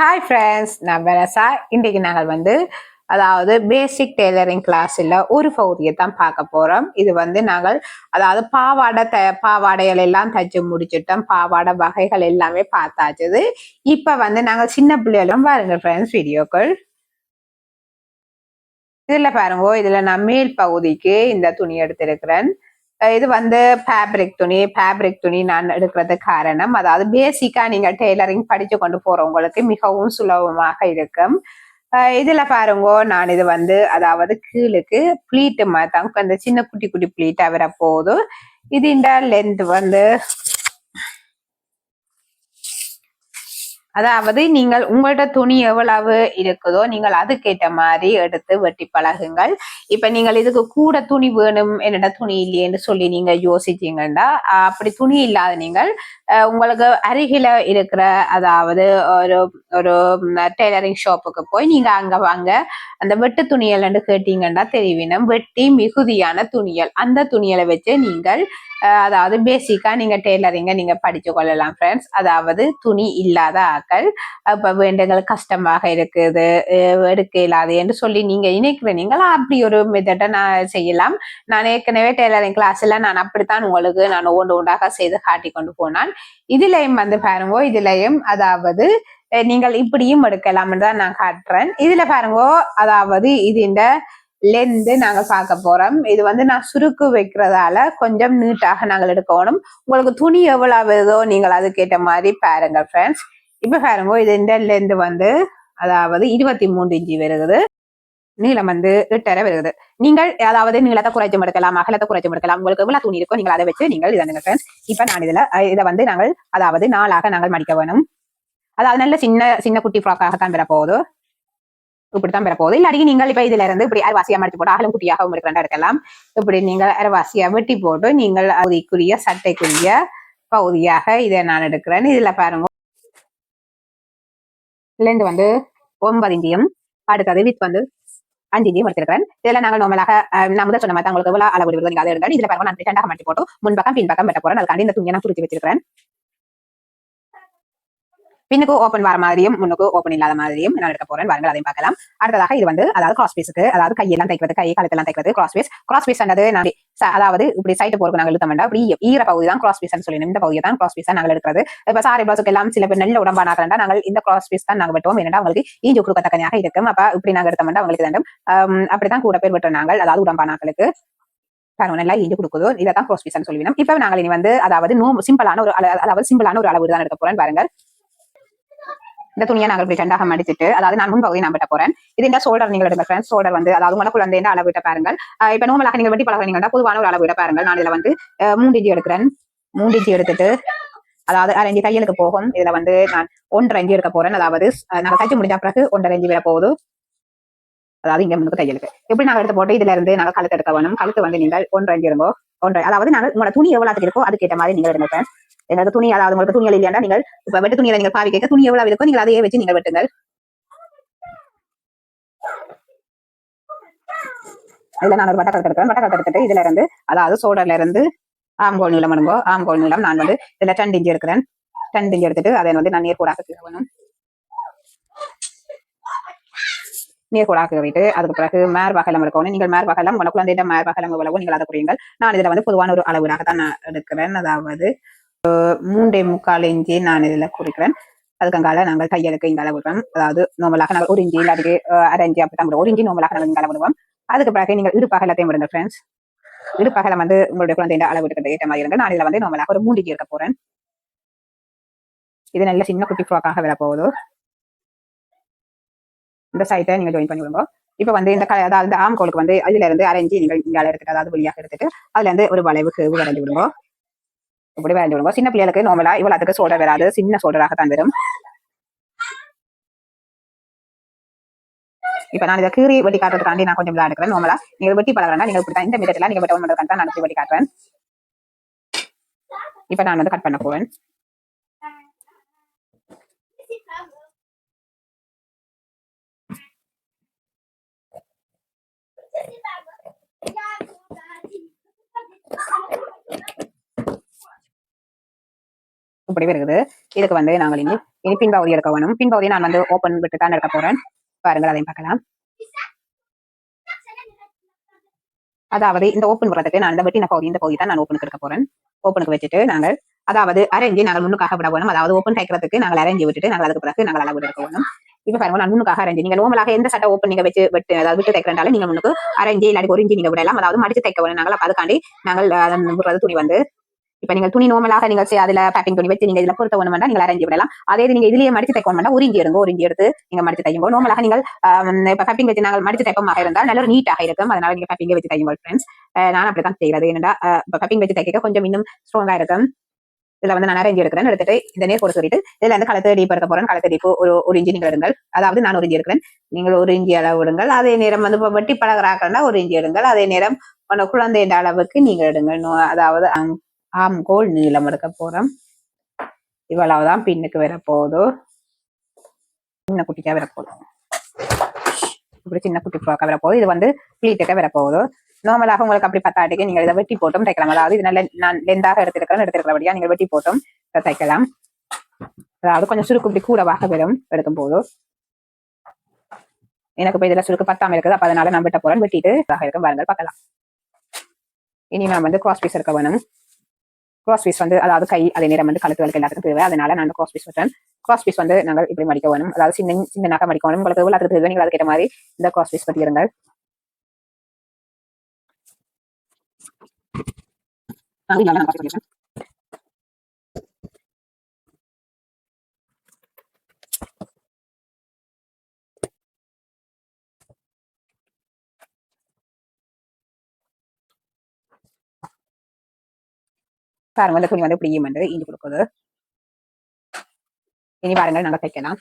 Hi friends நான் வெரசா இன்றைக்கு நாங்கள் வந்து அதாவது பேசிக் டெய்லரிங் கிளாஸில் ஒரு பகுதியை தான் பார்க்க போகிறோம் இது வந்து நாங்கள் அதாவது பாவாடை த பாவாடைகள் எல்லாம் தைச்சு முடிச்சிட்டோம். பாவாடை வகைகள் எல்லாமே பார்த்தாச்சுது. இப்போ வந்து நாங்கள் சின்ன பிள்ளைகளும் பாருங்க ஃப்ரெண்ட்ஸ் வீடியோக்கள். இதில் பாருங்க இதில் நான் மேல் பகுதிக்கு இந்த துணி எடுத்திருக்கிறேன். இது வந்து ஃபேப்ரிக் துணி ஃபேப்ரிக் துணி நான் எடுக்கிறது காரணம். அதாவது பேசிக்கா நீங்க டெய்லரிங் படிச்சு கொண்டு போறவங்களுக்கு மிகவும் சுலபமாக இருக்கும். இதுல பாருங்க நான் இது வந்து அதாவது கீழுக்கு ப்ளீட்டு தான் அந்த சின்ன குட்டி குட்டி ப்ளீட்டா வர போதும் இது இந்த லென்த் வந்து அதாவது நீங்கள் உங்கள்ட்ட துணி எவ்வளவு இருக்குதோ நீங்கள் அதுக்கேற்ற மாதிரி எடுத்து வெட்டி பழகுங்கள். இப்ப நீங்கள் இதுக்கு கூட துணி வேணும் என்னடா துணி இல்லையேன்னு சொல்லி நீங்க யோசிச்சீங்கன்னா அப்படி துணி இல்லாத நீங்கள் உங்களுக்கு அருகில இருக்கிற அதாவது ஒரு ஒரு டெய்லரிங் ஷாப்புக்கு போய் நீங்க அங்க வாங்க. அந்த வெட்டு துணியல்னு கேட்டீங்கன்னா தெரிவினம். வெட்டி மிகுதியான துணியல். அந்த துணியலை வச்சு நீங்கள் அதாவது பேசிக்கா நீங்க டெய்லரிங்க நீங்க படிச்சு கொள்ளலாம் ஃப்ரெண்ட்ஸ் அதாவது துணி இல்லாத ஆக்கள் இப்போ வேண்டுங்கள் கஷ்டமாக இருக்குது எடுக்க இல்லாது என்று சொல்லி நீங்க இணைக்கிற நீங்கள் அப்படி ஒரு மெத்தடை நான் செய்யலாம். நான் ஏற்கனவே டெய்லரிங் கிளாஸ்ல நான் அப்படித்தான் உங்களுக்கு நான் ஒன்று ஒன்றாக செய்து காட்டி கொண்டு போனான். இதுலயும் வந்து பாருங்க இதுலயும் அதாவது நீங்கள் இப்படியும் எடுக்கலாம்னு தான் நான் காட்டுறேன். இதுல பாருங்க அதாவது இது இந்த லெந்து நாங்க பார்க்க போறோம். இது வந்து நான் சுருக்கு வைக்கிறதால கொஞ்சம் நீட்டாக நாங்கள் எடுக்கணும் உங்களுக்கு துணி எவ்வளவு ஆகுதோ நீங்கள் அதுக்கேற்ற மாதிரி பாருங்க ஃப்ரெண்ட்ஸ் இப்ப பாருங்க இது இந்த வந்து அதாவது இருபத்தி மூன்று இஞ்சி வருகுது. நீளம் வந்து எட்டரை வருகுது. நீங்கள் அதாவது நீளத்தை குறைச்சி எடுக்கலாம் அகலத்தை குறைச்சி எடுக்கலாம். உங்களுக்கு எவ்வளவு துணி இருக்கோ நீங்கள் அதை வச்சு நீங்கள் இதை ஃப்ரெண்ட்ஸ் இப்ப நான் இதுல இதை வந்து நாங்கள் அதாவது நாளாக நாங்கள் மடிக்க வேணும். அதாவது நல்ல சின்ன சின்ன குட்டி ஃப்ராக்காக தான் பெற இப்படித்தான் பெறப்போகுது இல்லாட்டி நீங்கள் இப்ப இதுல இருந்து இப்படி அரைவாசியா மடிச்சு போட்டு அகலம் குட்டியாகவும் இருக்கிற எடுக்கலாம் இப்படி நீங்கள் அரைவாசியா வெட்டி போட்டு நீங்கள் அதுக்குரிய சட்டைக்குரிய பகுதியாக இதை நான் எடுக்கிறேன். இதுல பாருங்க. லெந்து வந்து ஒன்பது இஞ்சியும் அடுத்தது வித் வந்து அஞ்சு இஞ்சியும் எடுத்திருக்கிறேன். இதுல நாங்கள் நார்மலாக நான் முதல் சொன்ன மாதிரி உங்களுக்கு எவ்வளவு அளவு விடுவது நீங்க அதை இதுல பாருங்க நான் ரெண்டாக மாட்டி போட்டு முன்பக்கம் பின்பக்கம் வெட்ட போறேன். அதுக்காண்டி இந்த துணியை நான் குறிச்சு வச்சிருக்கிறேன். பின்னுக்கு ஓப்பன் வர மாதிரியும் முன்னுக்கு ஓப்பன் இல்லாத மாதிரியும் நான் எடுக்க போறேன். வாருங்கள் அதையும் பார்க்கலாம். அடுத்ததாக இது வந்து அதாவது கிராஸ் பீஸுக்கு அதாவது கையெல்லாம் தைக்கிறது கை கழுத்தெல்லாம் தைக்கிறது கிராஸ் பீஸ் கிராஸ் பீஸ் ஆனது நான் அதாவது இப்படி சைட்டு போருக்கு நாங்கள் இழுத்த வேண்டாம் இப்படி ஈர பகுதி தான் கிராஸ் பீஸ் சொல்லி இந்த பகுதியை தான் கிராஸ் பீஸா நாங்கள் எடுக்கிறது. இப்போ சாரி பிளவுஸுக்கு எல்லாம் சில பேர் நல்ல உடம்பானாக்கிறா நாங்கள் இந்த கிராஸ் பீஸ் தான் நாங்கள் வெட்டுவோம். ஏன்னா அவங்களுக்கு ஈஞ்சு கொடுக்கத்தக்கனையாக இருக்கும். அப்ப இப்படி நாங்கள் எடுத்த வேண்டாம் அவங்களுக்கு வேண்டும் அப்படிதான் கூட பேர் வெட்டுற நாங்கள் அதாவது உடம்பானாக்களுக்கு பாருங்க நல்லா ஈஞ்சு கொடுக்குதோ இதை தான் கிராஸ் பீஸ் சொல்லுவோம் இப்ப நாங்கள் இனி வந்து அதாவது நோ சிம்பிளான ஒரு அதாவது சிம்பிளான ஒரு அளவு தான் எடுக்க போறேன். பாருங்க இந்த துணியை நாங்கள் இப்படி ரெண்டாக மடிச்சிட்டு அதாவது நான் முன் பகுதி நான் விட்ட போறேன். இது இந்த ஷோல்டர் நீங்கள் எடுங்க ஃப்ரெண்ட்ஸ் ஷோல்டர் வந்து அதாவது உனக்குள்ள அந்த அளவு விட்ட பாருங்கள். இப்ப நோமலாக நீங்கள் வெட்டி பழகிறீங்கன்னா பொதுவான ஒரு அளவு விட பாருங்கள். நான் இதுல வந்து அஹ், மூன்று இஞ்சி எடுக்கிறேன். மூன்று இஞ்சி எடுத்துட்டு அதாவது அரைஞ்சி தையலுக்கு போகும். இதுல வந்து நான் ஒன்றரை இஞ்சி எடுக்க போறேன். அதாவது நாங்கள் தைச்சு முடிஞ்ச பிறகு ஒன்றரை இஞ்சி விட போகுது. அதாவது இங்க முன்னுக்கு தையலுக்கு எப்படி நாங்க எடுத்து போட்டு இதுல இருந்து நாங்க கழுத்து எடுக்க வேணும்? கழுத்து வந்து நீங்கள் ஒன்று இஞ்சி இருங்கோ. அதாவது நாங்க உங்களோட துணி எவ்வளவு இருக்கோ அதுக்கேற்ற மாதிரி நீங்கள் எடுங்க சார் எனக்கு துணி அதாவது உங்களுக்கு துணிகள் இல்லையா நீங்கள் இப்ப வெட்டு துணியை நீங்கள் பாவி கேட்க துணி எவ்வளவு இருக்கோ நீங்கள் அதையே வச்சு நீங்கள் வெட்டுங்கள். இதுல நான் ஒரு வட்ட கருத்து எடுக்கிறேன். வட்ட எடுத்துட்டு இதுல இருந்து அதாவது சோடர்ல இருந்து ஆம்கோல் நீளம் எடுங்கோ. ஆம்கோல் நீளம் நான் வந்து இதுல டன் இஞ்சி எடுக்கிறேன். டன் இஞ்சி எடுத்துட்டு அதை வந்து நான் நேர்கூடாக கீழே வேணும் நேர்கூடாக விட்டு அதுக்கு பிறகு மேர் வகலம் இருக்கணும் நீங்கள் மேர் வகலம் உனக்கு குழந்தையிட மேர் வகலம் எவ்வளவு நீங்கள் அதை புரியுங்கள். நான் இதுல வந்து பொதுவான ஒரு அளவுடாக தான் நான் எடுக்கிறேன். அதாவது மூன்றே முக்கால் இஞ்சி நான் இதுல குறிக்கிறேன். அதுக்கங்கால நாங்கள் கையலுக்கு இங்கால விடுறோம் அதாவது நோமலாக நாங்கள் ஒரு இஞ்சி இல்லாட்டி அரை இஞ்சி அப்படி தான் ஒரு இஞ்சி நோமலாக நாங்கள் இங்கே விடுவோம். அதுக்கு பிறகு நீங்கள் இடுப்பகலத்தையும் விடுங்க ஃப்ரெண்ட்ஸ் இடுப்பகலம் வந்து உங்களுடைய குழந்தைய அளவு எடுக்கிறது ஏற்ற மாதிரி இருங்க. நான் இதுல வந்து நோமலாக ஒரு மூன்று இருக்க போறேன். இது நல்ல சின்ன குட்டி ஃப்ராக்காக வர போகுது இந்த சைட்டை நீங்க ஜாயின் பண்ணி விடுங்க இப்போ வந்து இந்த கலை அதாவது ஆம்கோளுக்கு வந்து அதுல இருந்து அரைஞ்சி நீங்கள் இங்கால எடுத்துட்டு அதாவது வழியாக எடுத்துட்டு அதுல இருந்து ஒரு வளைவுக்கு வரைஞ்சு விடுங்க. இப்படி வரைஞ்சு விடுங்க. சின்ன பிள்ளைகளுக்கு நார்மலா இவ்வளவு அதுக்கு சோல்டர் வராது. சின்ன சோல்டராக தான் வரும். இப்ப நான் இதை கீறி வெட்டி காட்டுறதுக்காண்டி நான் கொஞ்சம் விளையாடுறேன் நோமலா நார்மலா நீங்க வெட்டி பழகிறா நீங்க இப்படி இந்த மீட்டர்ல நீங்க வெட்ட பண்ணுறதுக்காக நான் இப்படி வெட்டி காட்டுறேன். இப்ப நான் வந்து கட் பண்ண போவேன் இப்படி இருக்குது இதுக்கு வந்து நாங்கள் இனி இனி பின்பகுதி எடுக்க வேணும். பின்பகுதியை நான் வந்து ஓப்பன் விட்டு தான் எடுக்க போறேன். பாருங்கள் அதையும் பார்க்கலாம். அதாவது இந்த ஓப்பன் வரதுக்கு நான் இந்த வெட்டின பகுதி இந்த பகுதி தான் நான் ஓப்பனுக்கு எடுக்க போறேன். ஓப்பனுக்கு வச்சுட்டு நாங்கள் அதாவது அரேஞ்சு நாங்கள் முன்னுக்காக விட வேணும். அதாவது ஓப்பன் தைக்கிறதுக்கு நாங்கள் அரேஞ்சு விட்டுட்டு நாங்கள் அதுக்கு பிறகு நாங்கள் அளவு எடுக்க வேணும். இப்ப பாருங்க நான் முன்னுக்காக அரேஞ்சு. நீங்க நோமலாக எந்த சட்டை ஓப்பன் நீங்க வச்சு வெட்டு அதாவது விட்டு தைக்கிறனால நீங்க முன்னுக்கு அரேஞ்சு இல்லாட்டி ஒரு இஞ்சி நீங்க விடலாம். அதாவது மடிச்சு தைக்க வேணும். நாங்கள் அதுக்காண்டி நாங்கள் விடுறது துணி வந்து இப்ப நீங்கள் துணி நோமலாக நீங்கள் அதுல பேக்கிங் துணி வச்சு நீங்க இதுல பொருத்த ஒண்ணு வேண்டாம் நீங்கள் அரேஞ்சு விடலாம் அதே நீங்க இதுலயே மடிச்சு தைக்க வேண்டாம். உறிஞ்சி இஞ்சி உறிஞ்சி ஒரு இஞ்சி எடுத்து நீங்க மடிச்சு தைக்கும் நோமலாக நீங்கள் இப்ப பேக்கிங் வச்சு நாங்கள் மடிச்சு தைப்பமாக இருந்தால் நல்ல ஒரு நீட்டாக இருக்கும். அதனால நீங்க பேக்கிங் வச்சு தைக்கும் ஃப்ரெண்ட்ஸ் நான் அப்படித்தான் செய்யறது. என்னடா இப்ப வச்சு தைக்க கொஞ்சம் இன்னும் ஸ்ட்ராங்கா இருக்கும். இதுல வந்து நான் அரேஞ்ச் எடுக்கிறேன் எடுத்துட்டு இந்த நேர் போட சொல்லிட்டு இதுல இருந்து களத்து அடிப்பு எடுக்க போறேன். களத்தை ஒரு ஒரு இஞ்சி நீங்கள் எடுங்கள். அதாவது நான் ஒரு இஞ்சி எடுக்கிறேன். நீங்கள் ஒரு இஞ்சி அளவு எடுங்கள். அதே நேரம் வந்து வெட்டி பழகிறாக்கண்டா ஒரு இஞ்சி எடுங்கள். அதே நேரம் உன குழந்தைன்ற அளவுக்கு நீங்கள் எடுங்கள். அதாவது ஆம்- கோல் நீளம் எடுக்க போறோம். இவ்வளவுதான் பின்னுக்கு வர போகுது. சின்ன குட்டிக்கா வர இப்படி சின்ன குட்டி ஃப்ராக்கா வர இது வந்து பிளீட்டுக்கா வர போகுது. நார்மலாக உங்களுக்கு அப்படி பத்தாட்டிக்கு நீங்கள் இதை வெட்டி போட்டும் தைக்கலாம். அதாவது இது நல்ல நான் லெந்தாக எடுத்திருக்கிறேன் எடுத்திருக்கிறபடியா நீங்கள் வெட்டி போட்டும் இதை தைக்கலாம். அதாவது கொஞ்சம் சுருக்கு இப்படி கூடவாக வரும் எடுக்கும் போது. எனக்கு இப்ப இதுல சுருக்கு பத்தாம இருக்குது. அப்ப அதனால நான் வெட்ட போறேன். வெட்டிட்டு இருக்கும். பாருங்கள் பார்க்கலாம். இனி நான் வந்து கிராஸ் பீஸ் இருக்க வேணும். கிராஸ் பீஸ் வந்து அதாவது கை அதே நேரம் வந்து கழுத்துகளுக்கு எல்லாத்துக்கும் தேவை. அதனால நான் கிராஸ் பீஸ் வச்சேன். கிராஸ் பீஸ் வந்து நாங்கள் இப்படி மடிக்க வேணும். அதாவது சின்ன சின்ன நகை மடிக்க வேணும். உங்களுக்கு எல்லாத்துக்கு தேவை நீங்கள் அதுக்கேற்ற மாதிரி இந்த கிராஸ் பீஸ் பற்றியிருங்கள் நாங்கள் நான் பாருங்க இந்த துணி வந்து இப்படி ஈமெண்ட் இஞ்சி கொடுக்குது இனி பாருங்கள் நாங்கள் தைக்கலாம்